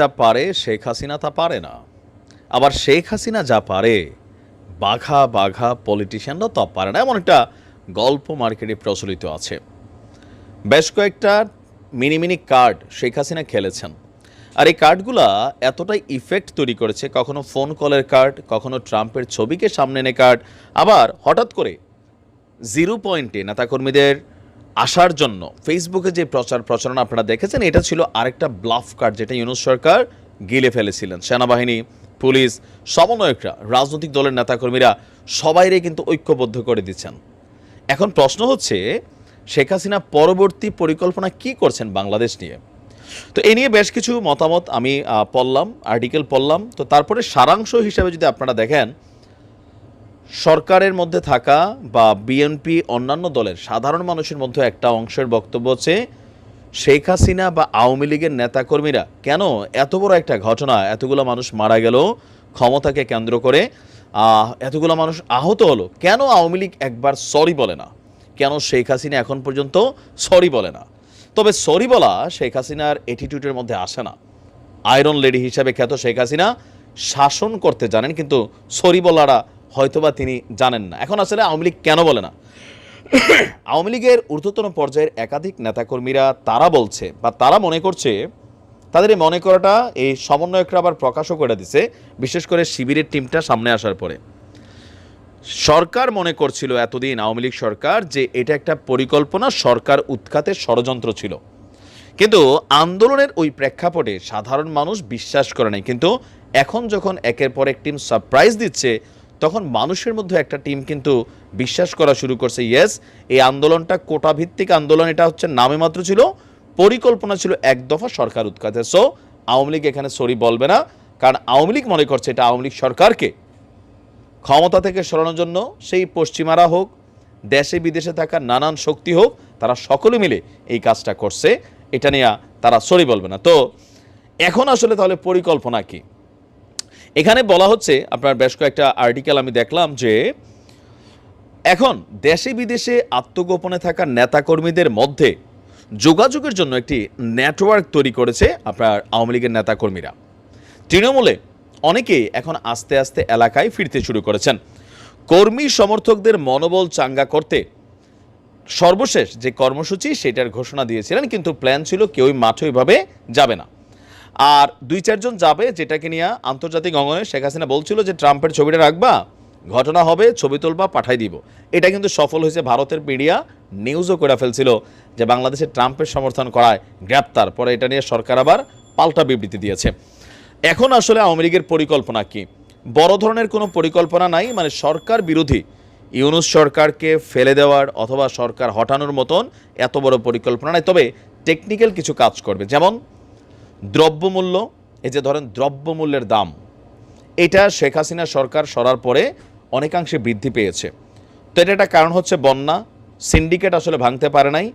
যা পারে, শেখ হাসিনা তা পারে না। আবার শেখ হাসিনা যা পারে, বাঘা বাঘা পলিটিশিয়ানরা তা পারে না। এমন একটা গল্প মার্কেটে প্রচলিত আছে। বেশ কয়েকটা mini mini card Sheikh Hasina খেলেছেন। আর এই কার্ডগুলা এতটাই ইফেক্ট তৈরি করেছে, কখনো ফোন কলের কার্ড, কখনো ট্রাম্পের ছবিকে সামনে এনে কার্ড। আবার হঠাৎ করে জিরো পয়েন্টে নেতাকর্মীদের আসার জন্য। ফেসবুকে যে প্রচার প্রচারণা আপনারা দেখেছেন, এটা ছিল আরেকটা ব্লাফ কার্ড যেটা ইউনুস সরকার গিলে ফেলেছিলেন। সেনাবাহিনী, পুলিশ, সমন্বয়করা, রাজনৈতিক দলের নেতাকর্মীরা সবাইরে কিন্তু ঐক্যবদ্ধ করে দিচ্ছেন। এখন প্রশ্ন হচ্ছে, শেখ হাসিনা পরবর্তী পরিকল্পনা কি করছেন বাংলাদেশ নিয়ে? তো এ নিয়ে বেশ কিছু মতামত আমি পড়লাম আর্টিকেল পড়লাম। তো তারপরে সারাংশ হিসাবে যদি আপনারা দেখেন সরকারের মধ্যে থাকা বা বিএনপি অন্যান্য দলের সাধারণ মানুষের মধ্যে একটা অংশের বক্তব্য হচ্ছে, শেখ হাসিনা বা আওয়ামী লীগের নেতাকর্মীরা কেন এত বড় একটা ঘটনা, এতগুলো মানুষ মারা গেল, ক্ষমতাকে কেন্দ্র করে এতগুলো মানুষ আহত হলো, কেন আওয়ামী লীগ একবার সরি বলে না? কেন শেখ হাসিনা এখন পর্যন্ত সরি বলে না? তবে সরি বলা শেখ হাসিনার অ্যাটিটিউডের মধ্যে আসে না। আয়রন লেডি হিসাবে খ্যাত শেখ হাসিনা শাসন করতে জানেন, কিন্তু সরি বলারা হয়তোবা তিনি জানেন না। এখন আসলে আওয়ামী লীগ কেন বলে না? আওয়ামী লীগের ঊর্ধ্বতন পর্যায়ের একাধিক নেতাকর্মীরা তারা বলছে বা তারা মনে করছে, তাদের মনে করাটা এই সমন্বয়করা আবার প্রকাশও করে দিছে, বিশেষ করে শিবিরের টিমটা সামনে আসার পরে। সরকার মনে করছিল এতদিন, আওয়ামী লীগ সরকার, যে এটা একটা পরিকল্পনা, সরকার উৎখাতের ষড়যন্ত্র ছিল। কিন্তু আন্দোলনের ওই প্রেক্ষাপটে সাধারণ মানুষ বিশ্বাস করে নাই। কিন্তু এখন যখন একের পর এক টিম সারপ্রাইজ দিচ্ছে তখন মানুষের মধ্যে একটা টিম কিন্তু বিশ্বাস করা শুরু করছে ইয়েস এই আন্দোলনটা কোটা ভিত্তিক আন্দোলন, এটা হচ্ছে নামে মাত্র ছিল, পরিকল্পনা ছিল এক দফা সরকার উৎখাতের সো আওয়ামী লীগ এখানে সরি বলবে না, কারণ আওয়ামী লীগ মনে করছে এটা আওয়ামী লীগ সরকারকে ক্ষমতা থেকে সরানোর জন্য, সেই পশ্চিমারা হোক, দেশে বিদেশে থাকা নানান শক্তি হোক, তারা সকলে মিলে এই কাজটা করছে, এটা নিয়ে তারা সরি বলবে না। তো, এখন আসলে তাহলে পরিকল্পনা কি? এখানে বলা হচ্ছে, আপনার বেশ কয়েকটা আর্টিকেল আমি দেখলাম যে, এখন দেশে বিদেশে আত্মগোপনে থাকা নেতাকর্মীদের মধ্যে যোগাযোগের জন্য একটি নেটওয়ার্ক তৈরি করেছে আপনার আওয়ামী লীগের নেতাকর্মীরা। তৃণমূলে অনেকেই এখন আস্তে আস্তে এলাকায় ফিরতে শুরু করেছেন। কর্মী সমর্থকদের মনোবল চাঙ্গা করতে সর্বশেষ যে কর্মসূচি, সেটার ঘোষণা দিয়েছিলেন, কিন্তু প্ল্যান ছিল কেউই মাঠে ওইভাবে যাবে না। আর দুই চারজন যাবে যেটাকে নিয়ে আন্তর্জাতিক অঙ্গনে শেখ হাসিনা বলছিল যে ট্রাম্পের ছবিটা রাখবা, ঘটনা হবে, ছবি তুলবা, পাঠাই দিব। এটা কিন্তু সফল হয়েছে ভারতের মিডিয়া নিউজও করে ফেলছিল যে বাংলাদেশে ট্রাম্পের সমর্থন করায় গ্রেপ্তার। পরে এটা নিয়ে সরকার আবার পাল্টা বিবৃতি দিয়েছে। এখন আসলে আওয়ামী লীগের পরিকল্পনা কি? বড় ধরনের কোনো পরিকল্পনা নাই মানে সরকার বিরোধী। ইউনুস সরকারকে ফেলে দেওয়ার অথবা সরকার হটানোর মতন এত বড় পরিকল্পনা নাই, তবে টেকনিক্যাল কিছু কাজ করবে। যেমন দ্রব্যমূল্য, এই যে ধরেন দ্রব্যমূল্যের দাম, এটা শেখ হাসিনা সরকার সরার পরে অনেকাংশে বৃদ্ধি পেয়েছে। তো এটা একটা কারণ হচ্ছে বন্যা, সিন্ডিকেট আসলে ভাঙতে পারে নাই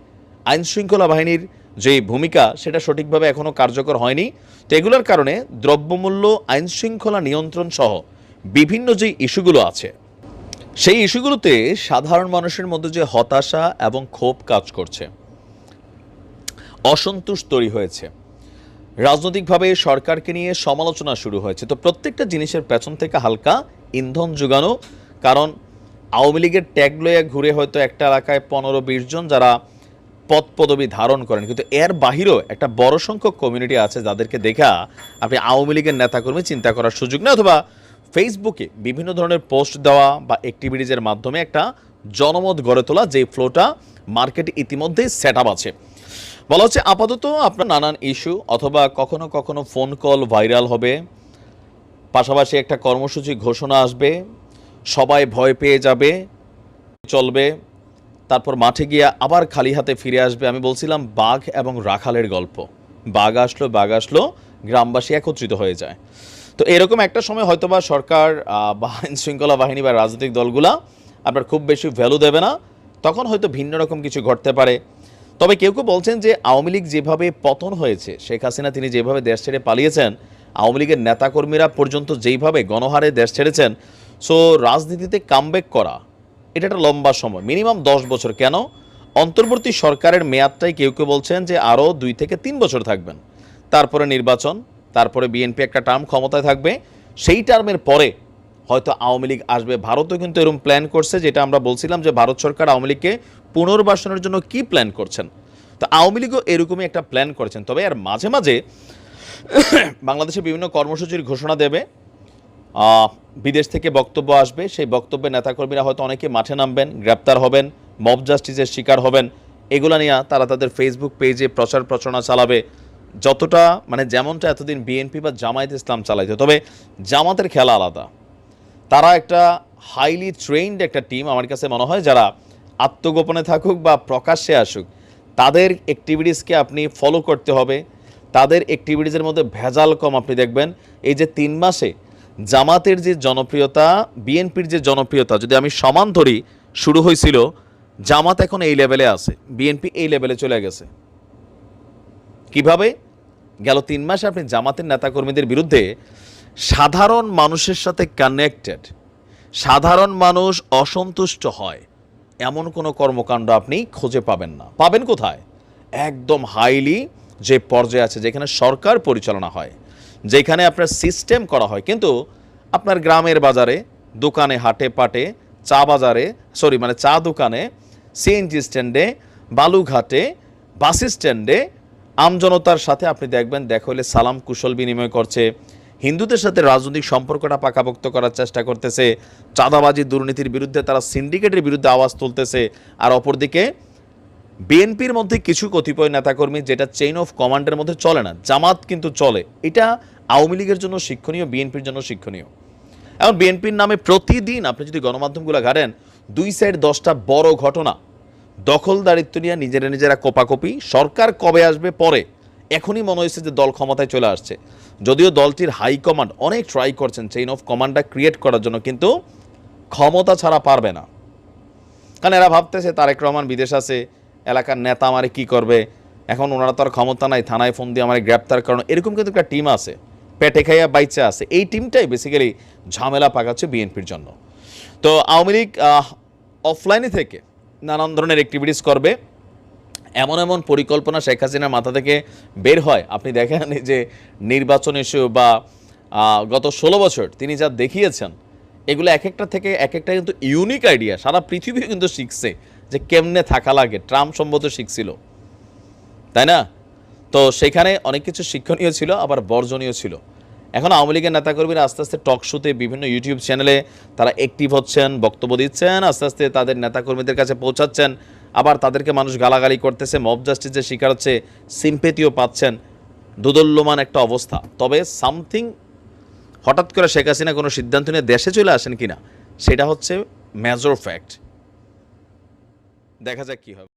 আইন শৃঙ্খলা বাহিনীর যে ভূমিকা, সেটা সঠিকভাবে এখনও কার্যকর হয়নি। তো এগুলোর কারণে দ্রব্যমূল্য আইন শৃঙ্খলা নিয়ন্ত্রণ সহ বিভিন্ন যে ইস্যুগুলো আছে, সেই ইস্যুগুলোতে সাধারণ মানুষের মধ্যে যে হতাশা এবং ক্ষোভ কাজ করছে অসন্তোষ তৈরি হয়েছে। রাজনৈতিকভাবে সরকারকে নিয়ে সমালোচনা শুরু হয়েছে। তো প্রত্যেকটা জিনিসের পেছন থেকে হালকা ইন্ধন যোগানো, কারণ আওয়ামী লীগের ট্যাগ লইয়া ঘুরে হয়তো একটা এলাকায় পনেরো বিশ জন যারা পদ পদবি ধারণ করেন। কিন্তু এর বাহিরেও একটা বড় সংখ্যক কমিউনিটি আছে যাদেরকে দেখা আপনি আওয়ামী লীগের নেতাকর্মী চিন্তা করার সুযোগ নেই, অথবা ফেসবুকে বিভিন্ন ধরনের পোস্ট দেওয়া বা অ্যাক্টিভিটিজের মাধ্যমে একটা জনমত গড়ে তোলা যে ফ্লোটা মার্কেটে ইতিমধ্যেই সেট আছে। বলা হচ্ছে আপাতত আপনার নানান ইস্যু অথবা কখনো কখনো ফোন কল ভাইরাল হবে। পাশাপাশি একটা কর্মসূচি ঘোষণা আসবে। সবাই ভয় পেয়ে যাবে, চলবে। তারপর মাঠে গিয়ে আবার খালি হাতে ফিরে আসবে। আমি বলছিলাম বাঘ এবং রাখালের গল্প। বাঘ আসলো বাঘ আসলো, গ্রামবাসী একত্রিত হয়ে যায়। তো এরকম একটা সময় হয়তোবা সরকার বা আইন শৃঙ্খলা বাহিনী বা রাজনৈতিক দলগুলা আপনার খুব বেশি ভ্যালু দেবে না। তখন হয়তো ভিন্ন রকম কিছু ঘটতে পারে। তবে কেউ কেউ বলছেন যে আওয়ামী লীগ যেভাবে পতন হয়েছে, শেখ হাসিনা তিনি যেভাবে দেশ ছেড়ে পালিয়েছেন, আওয়ামী লীগের নেতাকর্মীরা পর্যন্ত যেইভাবে গণহারে দেশ ছেড়েছেন, সো রাজনীতিতে কামব্যাক করা, এটা একটা লম্বা সময়। মিনিমাম দশ বছর কেন? অন্তর্বর্তী সরকারের মেয়াদটাই কেউ কেউ বলছেন যে আরও দুই থেকে তিন বছর থাকবেন। তারপরে নির্বাচন, তারপরে বিএনপি একটা টার্ম ক্ষমতায় থাকবে, সেই টার্মের পরে হয়তো আওয়ামী লীগ আসবে। ভারতও কিন্তু এরকম প্ল্যান করছে, যেটা আমরা বলছিলাম যে ভারত সরকার আওয়ামী লীগকে পুনর্বাসনের জন্য কি প্ল্যান করছেন। তো আওয়ামী লীগও এরকমই একটা প্ল্যান করেছেন। তবে আর মাঝে মাঝে বাংলাদেশে বিভিন্ন কর্মসূচির ঘোষণা দেবে। বিদেশ থেকে বক্তব্য আসবে। সেই বক্তব্যে নেতাকর্মীরা হয়তো অনেকে মাঠে নামবেন, গ্রেপ্তার হবেন মব জাস্টিসের শিকার হবেন। এগুলো নিয়ে তারা তাদের ফেসবুক পেজে প্রচার প্রচারণা চালাবে। যতটা মানে যেমনটা এতদিন বিএনপি বা জামায়াত ইসলাম চালাইতো। তবে জামাতের খেলা আলাদা। তারা একটা হাইলি ট্রেইনড একটা টিম আমার কাছে মনে হয় যারা আত্মগোপনে থাকুক বা প্রকাশ্যে আসুক, তাদের অ্যাক্টিভিটিসকে আপনি ফলো করতে হবে। তাদের অ্যাক্টিভিটিসের মধ্যে ভেজাল কম আপনি দেখবেন। এই যে তিন মাসে জামাতের যে জনপ্রিয়তা বিএনপির যে জনপ্রিয়তা, যদি আমি সমান ধরি, শুরু হয়েছিল, জামাত এখন এই লেভেলে আছে বিএনপি এই লেভেলে চলে গেছে। কীভাবে? গেল তিন মাসে আপনি জামাতের নেতাকর্মীদের বিরুদ্ধে সাধারণ মানুষের সাথে কানেক্টেড সাধারণ মানুষ অসন্তুষ্ট হয়, এমন কোনো কর্মকাণ্ড আপনি খুঁজে পাবেন না। পাবেন কোথায়? একদম হাইলি যে পর্যায়ে আছে, যেখানে সরকার পরিচালনা হয়, যেখানে আপনার সিস্টেম করা হয়। কিন্তু আপনার গ্রামের বাজারে, দোকানে হাটে পাটে, চা বাজারে সরি মানে চা দোকানে সিএনজি স্ট্যান্ডে বালুঘাটে বাস স্ট্যান্ডে আমজনতার সাথে আপনি দেখবেন, দেখা হলে সালাম কুশল বিনিময় করছে হিন্দুদের সাথে রাজনৈতিক সম্পর্কটা পাকাপোক্ত করার চেষ্টা করতেছে। চাঁদাবাজি দুর্নীতির বিরুদ্ধে তারা সিন্ডিকেটের বিরুদ্ধে আওয়াজ তুলতেছে। আর অপরদিকে, বিএনপির মধ্যে কিছু কতিপয় নেতাকর্মী যেটা চেইন অফ কমান্ডের মধ্যে চলে না, জামাত কিন্তু চলে। এটা আওয়ামী লীগের জন্য শিক্ষণীয়, বিএনপির জন্য শিক্ষণীয়। এখন বিএনপির নামে প্রতিদিন আপনি যদি গণমাধ্যমগুলো ঘাটেন, দুই সাইড দশটা বড় ঘটনা। দখলদারিত্ব নিয়ে নিজেরা নিজেরা কোপাকপি। সরকার কবে আসবে পরে? এখনই মনে হয়েছে যে দল ক্ষমতায় চলে আসছে। যদিও দলটির হাইকমান্ড অনেক ট্রাই করছেন চেইন অফ কমান্ডটা ক্রিয়েট করার জন্য, কিন্তু ক্ষমতা ছাড়া পারবে না। কারণ এরা ভাবতেছে তারেক রহমান বিদেশ আছে, এলাকার নেতা আমারে কি করবে? এখন ওনারা তো আর ক্ষমতা নাই, থানায় ফোন দিয়ে আমার গ্রেপ্তার করানো। এরকম কিন্তু একটা টিম আছে, পেটে খাইয়া বাইচে আছে। এই টিমটাই বেসিক্যালি ঝামেলা পাকাচ্ছে বিএনপির জন্য। তো আওয়ামী লীগ অফলাইনে থেকে নানান ধরনের অ্যাক্টিভিটিস করবে। এমন এমন পরিকল্পনা শেখ হাসিনার মাথা থেকে বের হয়। আপনি দেখেন যে নির্বাচন ইস্যু বা গত ষোলো বছর তিনি যা দেখিয়েছেন, এগুলো এক একটা থেকে এক একটা কিন্তু ইউনিক আইডিয়া সারা পৃথিবী কিন্তু শিখছে যে কেমনে থাকা লাগে। ট্রাম্প সম্ভবত শিখছিল। তাই না? তো সেখানে অনেক কিছু শিক্ষণীয় ছিল, আবার বর্জনীয় ছিল। এখন আওয়ামী লীগের নেতাকর্মীরা আস্তে আস্তে টক শোতে বিভিন্ন ইউটিউব চ্যানেলে তারা অ্যাক্টিভ হচ্ছেন, বক্তব্য দিচ্ছেন, আস্তে আস্তে তাদের নেতাকর্মীদের কাছে পৌঁছাচ্ছেন। আবার তাদেরকে মানুষ গালাগালি করতেছে, মব জাস্টিসের শিকার হচ্ছে সিম্পেতিও পাচ্ছেন। দুদল্যমান একটা অবস্থা। তবে সামথিং, হঠাৎ করে শেখ হাসিনা কোনো সিদ্ধান্ত নিয়ে দেশে চলে আসেন কিনা, সেটা হচ্ছে মেজর ফ্যাক্ট দেখা যাক কী হবে